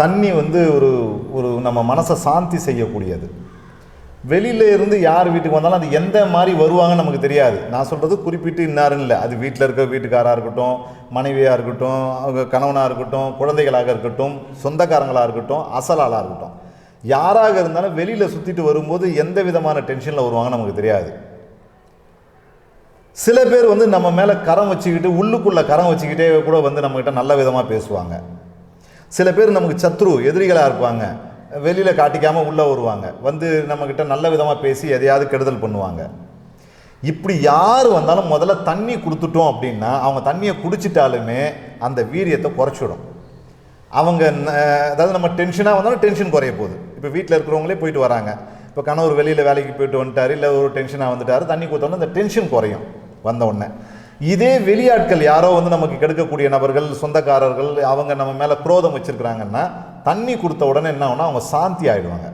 தண்ணி வந்து ஒரு ஒரு நம்ம மனசை சாந்தி செய்யக்கூடியது. வெளியில இருந்து யார் வீட்டுக்கு வந்தாலும் அது எந்த மாதிரி வருவாங்கன்னு நமக்கு தெரியாது. நான் சொல்கிறது குறிப்பிட்டு இன்னாருன்னு இல்லை. அது வீட்டில் இருக்க வீட்டுக்காராக இருக்கட்டும் மனைவியாக இருக்கட்டும் அவங்க கணவனாக இருக்கட்டும் குழந்தைகளாக இருக்கட்டும் சொந்தக்காரங்களாக இருக்கட்டும் அசலாளாக இருக்கட்டும். யாராக இருந்தாலும் வெளியில் சுற்றிட்டு வரும்போது எந்த விதமான டென்ஷனில் வருவாங்கன்னு நமக்கு தெரியாது. சில பேர் வந்து நம்ம மேலே கரம் வச்சுக்கிட்டு உள்ளுக்குள்ளே கரம் வச்சுக்கிட்டே கூட வந்து நம்மக்கிட்ட நல்ல விதமாக பேசுவாங்க. சில பேர் நமக்கு சத்ரு எதிரிகளாக இருப்பாங்க. வெளியில் காட்டிக்காமல் உள்ளே வருவாங்க. வந்து நம்மக்கிட்ட நல்ல விதமாக பேசி எதையாவது கெடுதல் பண்ணுவாங்க. இப்படி யார் வந்தாலும் முதல்ல தண்ணி கொடுத்துட்டோம் அப்படின்னா அவங்க தண்ணியை குடிச்சிட்டாலுமே அந்த வீரியத்தை குறைச்சிடும். அவங்க அதாவது நம்ம டென்ஷனாக வந்தாலும் டென்ஷன் குறைய போகுது. இப்போ வீட்டில் இருக்கிறவங்களே போயிட்டு வராங்க. இப்போ கணவர் வெளியில் வேலைக்கு போயிட்டு வந்துட்டார் இல்லை ஒரு டென்ஷனாக வந்துட்டார் தண்ணி கொடுத்தோன்னே அந்த டென்ஷன் குறையும் வந்த உடனே. இதே வெளியாட்கள் யாரோ வந்து நமக்கு கெடுக்கக்கூடிய நபர்கள் சொந்தக்காரர்கள் அவங்க நம்ம மேலே குரோதம் வச்சுருக்கிறாங்கன்னா தண்ணி கொடுத்த உடனே என்ன ஆகும்னா அவங்க சாந்தி ஆகிடுவாங்க